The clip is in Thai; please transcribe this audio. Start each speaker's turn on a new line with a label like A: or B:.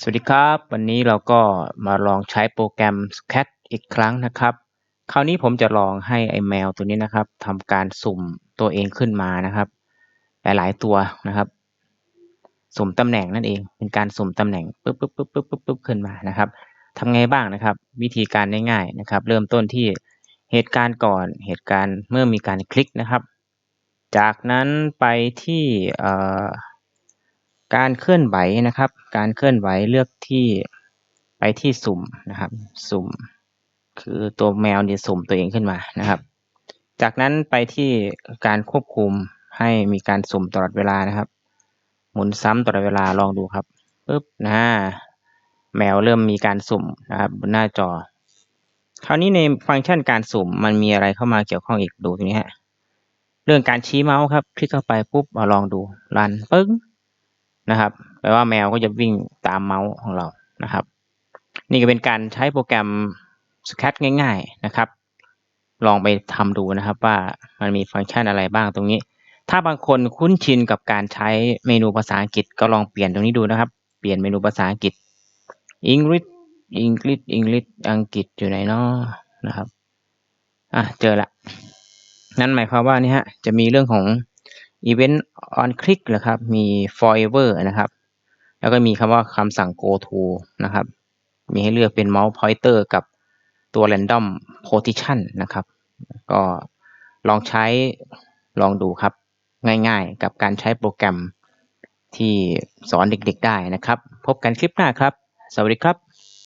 A: สวัสดีครับ วันนี้เราก็มาลองใช้โปรแกรม Sketch อีกครั้งนะครับ คราวนี้ผมจะลองให้ไอแมวตัวนี้นะครับทำการสุ่มตัวเองขึ้นมานะครับ หลายๆตัวนะครับ สุ่มตำแหน่งนั่นเอง เป็นการสุ่มตำแหน่งปึ๊บปึ๊บปึ๊บปึ๊บปึ๊บปึ๊บขึ้นมานะครับทำไงบ้างนะครับ วิธีการง่ายๆนะครับ เริ่มต้นที่เหตุการณ์ก่อนเหตุการณ์เมื่อมีการคลิกนะครับ จากนั้นไปที่เอ่อ การเคลื่อนไหวนะครับ การเคลื่อนไหวเลือกที่ไปที่สุ่มนะครับ สุ่ม คือตัวแมวเนี่ยสุ่มตัวเองขึ้นมานะครับ จากนั้นไปที่การควบคุมให้มีการสุ่มตลอดเวลานะครับ หมุนซ้ำตลอดเวลาลองดูครับปึ๊บนะแมวเริ่มมีการสุ่มนะครับบนหน้าจอ คราวนี้ในฟังก์ชันการสุ่มมันมีอะไรเข้ามาเกี่ยวข้องอีกดูตรงนี้ฮะเรื่องการชี้เมาส์ครับ คลิกเข้าไปปุ๊บมาลองดูรันปึ้ง นะครับแปลว่าแมวก็จะวิ่งตามเมาส์ของเรานะครับ นี่ก็เป็นการใช้โปรแกรม Sketch ง่าย ๆนะครับ ลองไปทำดูนะครับว่ามันมีฟังก์ชันอะไรบ้างตรงนี้ ถ้าบางคนคุ้นชินกับการใช้เมนูภาษาอังกฤษก็ลองเปลี่ยนตรงนี้ดูนะครับ เปลี่ยนเมนูภาษาอังกฤษ English English English อังกฤษอยู่ไหนเนาะนะครับ อะ เจอละ นั่นหมายความว่านี่ฮะ จะมีเรื่องของ event on click นะครับมี forever นะครับแล้วก็มีคำว่าคำสั่ง go to นะครับ มีให้เลือกเป็น mouse pointer กับตัว random position นะครับ ก็ลองใช้ลองดูครับ ง่ายๆ กับการใช้โปรแกรมที่สอนเด็กๆได้นะครับ พบกันคลิปหน้าครับ สวัสดีครับ